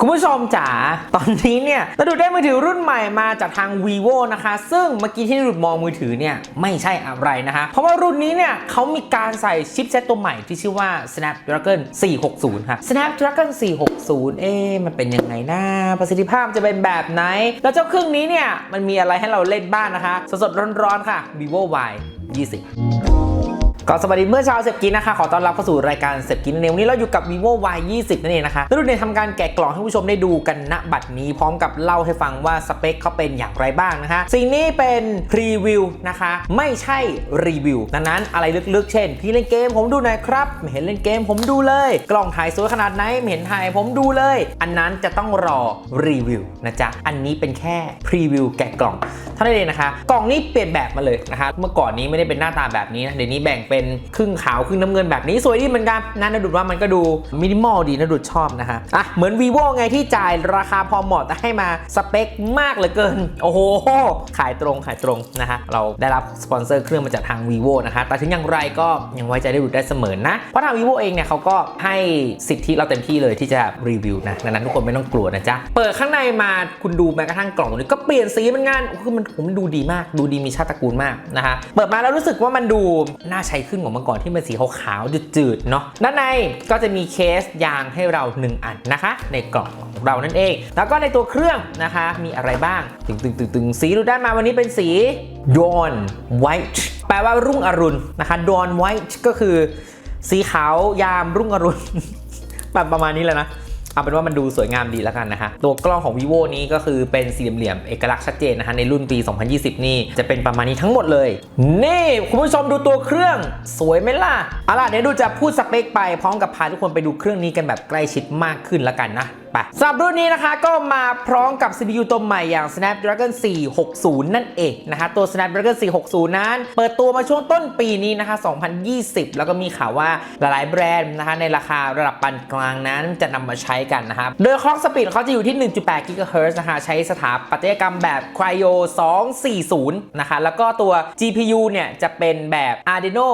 คุณผู้ชมจ๋า ตอนนี้เนี่ยเราดูได้มือถือรุ่นใหม่มาจากทาง vivo นะคะ ซึ่งเมื่อกี้ที่ดูดมองมือถือเนี่ยไม่ใช่อะไรนะคะ เพราะว่ารุ่นนี้เนี่ยเขามีการใส่ชิปเซตตัวใหม่ที่ชื่อว่า Snapdragon 460 ค่ะ Snapdragon 460 เอ๊ะมันเป็นยังไงนะประสิทธิภาพจะเป็นแบบไหน แล้วเจ้าเครื่องนี้เนี่ยมันมีอะไรให้เราเล่นบ้างนะคะ สดๆร้อนๆค่ะ vivo y 20 ก็สวัสดีเมื่อเช้าเสพกินนะคะ ขอต้อนรับเข้าสู่รายการเสพกินในวันนี้เราอยู่กับ vivo y 20นั่นเองนะคะแล้วดูในทำการแกะกล่องให้ผู้ชมได้ดูกันณบัดนี้พร้อมกับเล่าให้ฟังว่าสเปคเขาเป็นอย่างไรบ้างนะคะสิ่งนี้เป็นพรีวิวนะคะ ไม่ใช่รีวิวดังนั้นอะไรลึกๆ เช่น พี่เล่นเกมผมดูหน่อยครับไม่เห็นเล่นเกมผมดูเลย กล่องถ่ายสวยขนาดไหนไม่เห็นถ่ายผมดูเลย อันนั้นจะต้องรอรีวิวนะจ๊ะอันนี้เป็นแค่พรีวิวแกะกล่องเท่านั้นเองนะคะ กล่องนี้เปลี่ยนแบบมาเลยนะคะ เมื่อก่อนนี้ไม่ได้เป็นหน้าตาแบบนี้นะเดี๋ยวนี้แบ่งเป็นครึ่งขาวครึ่งน้ำเงินแบบนี้สวยดีเหมือนกันนะนะดุดว่ามันก็ดูมินิมอลดีนะดุดชอบนะคะอะเหมือน vivo ไงที่จ่ายราคาพอเหมาะแต่ให้มาสเปคมากเหลือเกิน โอ้โห ขายตรงขายตรงนะคะเราได้รับสปอนเซอร์เครื่องมาจากทาง vivo นะคะแต่ถึงอย่างไรก็ยังไว้ใจได้ดุดได้เสมอนะ เพราะทาง vivo เองเนี่ยเขาก็ให้สิทธิเราเต็มที่เลยที่จะรีวิวนะดังนั้นทุกคนไม่ต้องกลัวนะจ๊ะเปิดข้างในมาคุณดูแม้กระทั่งกล่องตรงนี้ก็เปลี่ยนสีมันงานคือมันผมนดูดีมาก ดูดีมีชาติตระกูลมากนะคะเปิดมาแล้วรู้สึกว่ามันดูน่าใช้ขึ้นกว่าเมื่อก่อนที่มันสีขาวๆจืดๆเนาะด้านในก็จะมีเคสยางให้เรา 1 อันนะคะ ในกล่องของเรานั่นเอง แล้วก็ในตัวเครื่องนะคะมีอะไรบ้างตึงๆตึงๆสีดูด้านมาวันนี้เป็นสี Dawn White แปลว่ารุ่งอรุณนะคะ Dawn White ก็คือ สีขาวยามรุ่งอรุณแบบประมาณนี้แหละนะ เอาเป็นว่ามันดูสวยงามดีแล้วกันนะคะตัวกล้องของ vivo นี้ก็คือเป็นสี่เหลี่ยมเอกลักษณ์ชัดเจนนะฮะในรุ่นปี 2020 นี่จะเป็นประมาณนี้ทั้งหมดเลยนี่คุณผู้ชมดูตัวเครื่องสวยไหมล่ะเอาล่ะเดี๋ยวดูจะพูดสเปคไปพร้อมกับพาทุกคนไปดูเครื่องนี้กันแบบใกล้ชิดมากขึ้นแล้วกันนะ ไปสำหรับรุ่นนี้นะคะก็มาพร้อมกับ CPU ตัวใหม่อย่าง Snapdragon 460 นั่นเองนะคะ ตัว Snapdragon 460 นั้น เปิดตัวมาช่วงต้นปีนี้นะคะ 2020 แล้วก็มีข่าวว่าหลายๆแบรนด์นะคะในราคาระดับปานกลางนั้นจะนำมาใช้กันนะครับ โดยคล็อกสปีดเขาจะอยู่ที่ 1.8 GHz นะคะ ใช้สถาปัตยกรรมแบบ Cryo 240 นะคะ แล้วก็ตัว GPU เนี่ยจะเป็นแบบ Adreno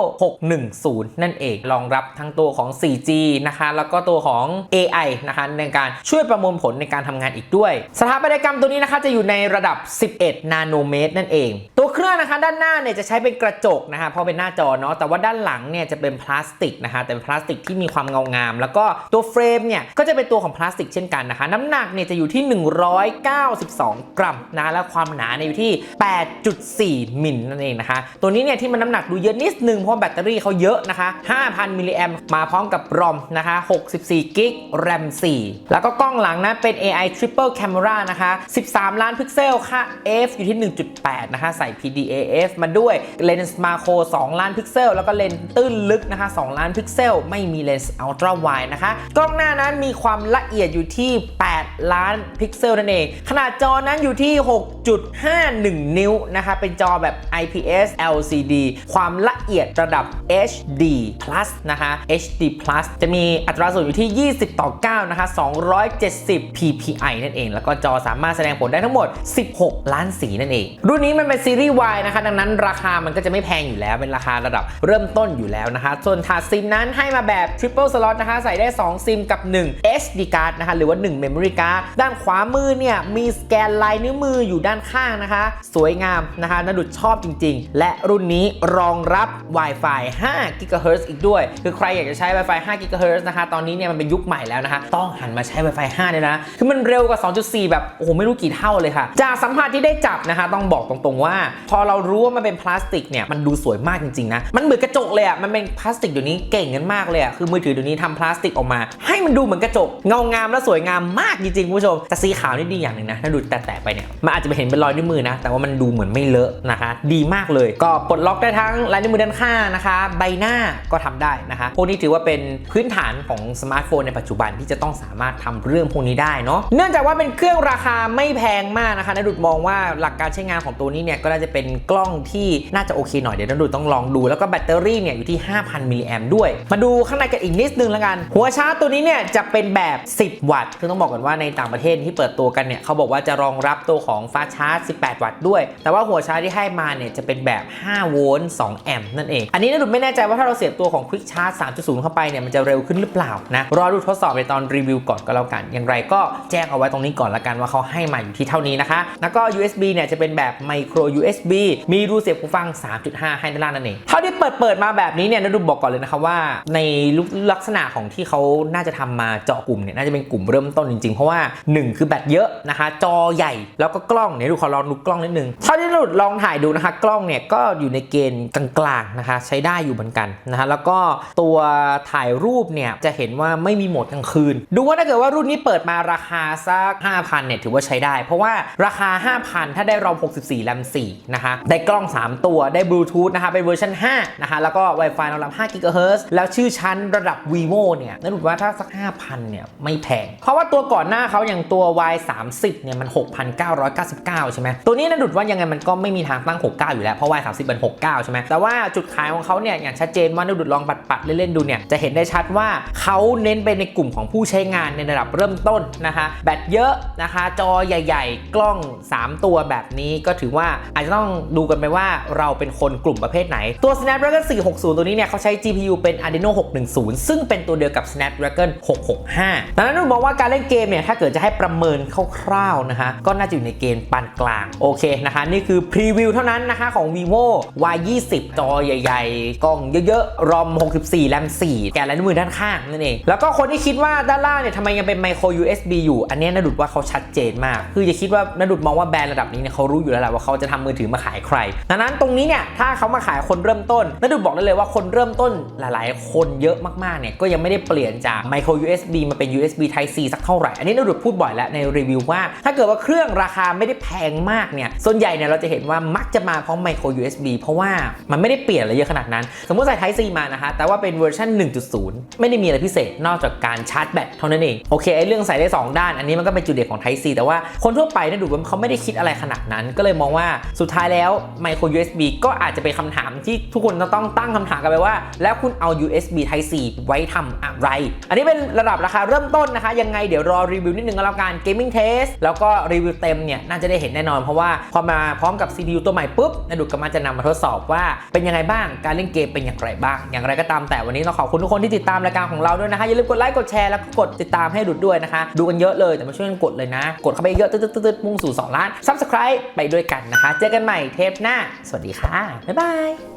610 นั่นเอง รองรับทั้งตัวของ 4G นะคะ แล้วก็ตัวของ AI นะคะในการช่วย่วยประมวลผลในการทำงานอีกด้วย สถาปัตยกรรมตัวนี้นะคะจะอยู่ในระดับ 11 นาโนเมตรนั่นเอง ตัวเครื่องนะคะด้านหน้าเนี่ยจะใช้เป็นกระจกนะคะเพราะเป็นหน้าจอเนาะแต่ว่าด้านหลังเนี่ยจะเป็นพลาสติกนะคะแต่เป็นพลาสติกที่มีความเงางาม แล้วก็ตัวเฟรมเนี่ยก็จะเป็นตัวของพลาสติกเช่นกันนะคะน้ำหนักเนี่ยจะอยู่ที่ 192 กรัมนะและความหนาเนี่ยอยู่ที่ 8.4 มิลนั่นเองนะคะตัวนี้เนี่ยที่มันน้ำหนักดูเยอะนิดนึงเพราะแบตเตอรี่เขาเยอะนะคะ 5,000 มิลลิแอมมาพร้อมกับรอมนะคะ64กิกแรม4แล้วก็กล้องหลังนะเป็น AI Triple Camera นะคะ 13 ล้านพิกเซล ค่า f อยู่ที่ 1.8 นะคะใส่ PDAF มาด้วยเลนส์มาโคร2ล้านพิกเซล แล้วก็เลนส์ตื้นลึกนะคะ 2 ล้านพิกเซล ไม่มีเลนส์ Ultra Wide นะคะ กล้องหน้านั้นมีความละเอียดอยู่ที่ 8 ล้านพิกเซลนั่นเอง ขนาดจอนั้นอยู่ที่ 6.51 นิ้วนะคะ เป็นจอแบบ IPS LCD ความละเอียดระดับ HD Plus นะคะ HD Plus จะมีอัตราส่วนอยู่ที่ 20 ต่อ 9 นะคะ 270 ppi นั่นเอง แล้วก็จอสามารถแสดงผลได้ทั้งหมด 16 ล้านสีนั่นเอง รุ่นนี้มันเป็นซีรีส์ Y นะคะ ดังนั้นราคามันก็จะไม่แพงอยู่แล้ว เป็นราคาระดับเริ่มต้นอยู่แล้วนะคะ ส่วนถาดซิมนั้นให้มาแบบ Triple Slot นะคะ ใส่ได้ 2 ซิมกับ 1 SD card นะคะ หรือว่า 1 Memory card ด้านขวามือเนี่ยมีสแกนลายนิ้วมืออยู่ด้านข้างนะคะ สวยงามนะคะนดุดชอบจริง ๆ และรุ่นนี้รองรับ Wi-Fi 5 GHz อีกด้วย คือใครอยากจะใช้ Wi-Fi 5 GHz นะคะ ตอนนี้เนี่ยมันเป็นยุคใหม่แล้วนะคะ ต้องหันมาใช้ Wi-Fi 5เลยนะ คือมันเร็วกว่า 2.4 แบบ โอ้โห ไม่รู้กี่เท่าเลยค่ะ จากสัมผัสที่ได้จับนะคะ ต้องบอกตรงๆว่าพอเรารู้ว่ามันเป็นพลาสติกเนี่ยมันดูสวยมากจริงๆนะมันเหมือนกระจกเลยอะ่ะมันเป็นพลาสติกเดี๋ยวนี้เก่งกันมากเลยอะ่ะคือมือถือเดี๋ยวนี้ทำพลาสติกออกมา ให้มันดูเหมือนกระจกเงางามและสวยงามมากจริงๆคุณผู้ชมแต่สีขาวนี่ดีอย่างหนึ่งนะถ้าดูแตะๆไปเนี่ยมันอาจจะไปเห็นเป็นรอยนิ้วมือนะ แต่ว่ามันดูเหมือนไม่เลอะนะคะดีมากเลยก็ปลดล็อกได้ทั้งลายนิ้วมือด้านข้างนะคะ ใบหน้าก็ทำได้นะคะพวกนี้ถือว่าเป็นพื้นฐานของสมาร์ทโฟนในปัจจุบันที่จะต้องสามารถทำเรื่องพวกนี้ได้เนาะเนื่องจากว่าเป็นเครื่องราคาไม่แพงมากนะคะนดุดมองว่าหลักการใช้งานของตัวนี้เนี่ยก็น่าจะเป็นกล้องที่น่าจะโอเคหน่อยเดี๋ยวนดุดต้องลองดูแล้วก็แบตเตอรี่เนี่ยอยู่ที่ 5,000 มิลลิแอมด้วย มาดูข้างในกันอีกนิดนึงแล้วกัน หัวชาร์จตัวนี้เนี่ยจะเป็นแบบ 10 วัตต์คือต้องบอกก่อนว่าในต่างประเทศที่เปิดตัวกันเนี่ยเขาบอกว่าจะรองรับตัวของฟ้าชาร์จ 18 วัตต์ด้วย แต่ว่าหัวชาร์จที่ให้มาเนี่ยจะเป็นแบบ 5 โวลต์ 2 แอมป์นั่นเอง อันนี้นะดุไม่แน่ใจว่าถ้าเราเสียบตัวของ Quick Charge 3.0 เข้าไปเนี่ยมันจะเร็วขึ้นหรือเปล่านะรอดูทดสอบในตอนรีวิวก่อนก็แล้วกัน อย่างไรก็แจ้งเอาไว้ตรงนี้ก่อนละกันว่าเขาให้มาอยู่ที่เท่านี้นะคะแล้วก็ USB เนี่ยจะเป็นแบบ Micro USB มีรูเสียบหูฟัง 3.5 ให้ด้านล่างนั่นเอง เท่าที่เปิดเปิดมาแบบนี้เนี่ยนะดุบอกก่อนเลยนะคะว่า ในลักษณะของที่เขาน่าจะทำมาเจาะกลุ่มเนี่ยน่าจะเป็นกลุ่มเริ่มต้นจริงๆ เพราะว่า 1 คือแบตเยอะนะคะ จอใหญ่แล้วก็กล้องเนี่ยดูขอลองดูกล้องนิดนึงเท่าที่หลุดลองถ่ายดูนะคะ กล้องเนี่ยก็อยู่ในเกณฑ์กลางๆนะคะ ใช้ได้อยู่เหมือนกันนะคะแล้วก็ตัวถ่ายรูปเนี่ยจะเห็นว่าไม่มีโหมดกลางคืน ดูว่าถ้าเกิดว่ารุ่นนี้เปิดมาราคาสัก5,000เนี่ยถือว่าใช้ได้ เพราะว่าราคา 5,000 ถ้าได้รอม64แรม4นะคะได้กล้อง 3 ตัวได้บลูทูธนะคะเป็นเวอร์ชัน5นะคะแล้วก็ Wi-Fi รองรับ5 GHz แล้วชื่อชั้นระดับ vivo เนี่ยนั่นถือว่าถ้าสัก 5,000เนี่ยไม่แพง เพราะว่าตัวก่อนหน้าเขาอย่างตัว Y 3 0เนี่ยมัน 6,999 ใช่ไหมตัวนี้นะดุดว่ายังไงมันก็ไม่มีทางตั้ง 69 อยู่แล้ว เพราะ Y 3 0มัน69 ใช่ไหมแต่ว่าจุดขายของเขาเนี่ยอย่างชัดเจนว่านะดุดลองปัดปัดๆเล่นๆดูเนี่ยจะเห็นได้ชัดว่าเขาเน้นไปในกลุ่มของผู้ใช้งานในระดับเริ่มต้นนะคะแบตเยอะนะคะจอใหญ่ ๆ กล้อง 3 ตัวแบบนี้ก็ถือว่าอาจจะต้องดูกันไปว่าเราเป็นคนกลุ่มประเภทไหน ตัว Snapdragon 460 ตัวนี้เนี่ยเขาใช้ GPU เป็น Adreno 610 ซึ่งเป็นตัวเดียวกับ Snapdragon 665 ดังนั้นเรามองว่าการเล่นเกมเนี่ยถ้าเกิดจะให้ประเมินคร่าวๆนะคะก็น่าจะอยู่ในเกณฑ์ปานกลาง โอเคนะคะ นี่คือพรีวิวเท่านั้นนะคะของ vivo y 20จอใหญ่ ๆ กล้องเยอะๆรอม64แรม4แกนและนิ้วมือด้านข้างนั่นเอง แล้วก็คนที่คิดว่าด้านล่างเนี่ยทำไมยังเป็น micro USB อยู่ อันนี้นดุดว่าเขาชัดเจนมาก คืออย่าคิดว่านดุดมองว่าแบรนด์ระดับนี้เนี่ยเขารู้อยู่แล้วแหละว่าเขาจะทำมือถือมาขายใคร ดังนั้นตรงนี้เนี่ยถ้าเขามาขายคนเริ่มต้นนาดุดบอกได้เลยว่าคนเริ่มต้นหลาย ๆ คนเยอะมากๆเนี่ยก็ยังไม่ได้เปลี่ยนจาก micro USB มาเป็น USB Type C สักเท่าไหร่ อันนี้นาดุดพูดบ่อยแล้วในรีวิวว่า ถ้าเกิดว่าเครื่องราคาไม่ได้แพงมากเนี่ยส่วนใหญ่เนี่ยเราจะเห็นว่ามักจะมาพร้อม micro USB เพราะว่ามันไม่ได้เปลี่ยนอะไรเยอะขนาดนั้น สมมติใส่ Type C มานะคะแต่ว่าเป็นเวอร์ชัน1.0 ไม่ได้มีอะไรพิเศษนอกจากการชาร์จแบตเท่านั้นเองโอเคไอ้เรื่องใส่ได้สองด้าน อันนี้มันก็เป็นจุดเด่นของ Type C แต่ว่าคนทั่วไปเนี่ยดูว่าเขาไม่ได้คิดอะไรขนาดนั้น ก็เลยมองว่าสุุดท้ายแล้ว micro USB ก็อาจจะเป็นคำถามที่ทุกคนจะต้องตั้งคำถามกันไปว่า แล้วคุณเอา USB Type C ไว้ทำอะไร อันนี้เป็นระดับราคาเริ่มต้นนะคะ ยังไงเดี๋ยวรอรีวิวนิดนึงก็แล้วกัน Gaming Test แล้วก็รีวิวเต็มเนี่ย น่าจะได้เห็นแน่นอน เพราะว่าพอมาพร้อมกับ CPU ตัวใหม่ปุ๊บนาดุกก็มาจะนำมาทดสอบว่าเป็นยังไงบ้างการเล่นเกมเป็นอย่างไรบ้าง อย่างไรก็ตามแต่วันนี้ต้องขอบคุณทุกคนที่ติดตามรายการของเราด้วยนะคะอย่าลืมกดไลค์กดแชร์แล้วก็กดติดตามให้ดุดด้วยนะคะ ดูกันเยอะเลยแต่มาช่วยกันกดเลยนะ กดเข้าไปเยอะตึ๊ดๆๆมุ่งสู่2ล้าน Subscribe ไปด้วยกันนะคะเจอกันใหม่เทปหน้า สวัสดีค่ะ บ๊ายบาย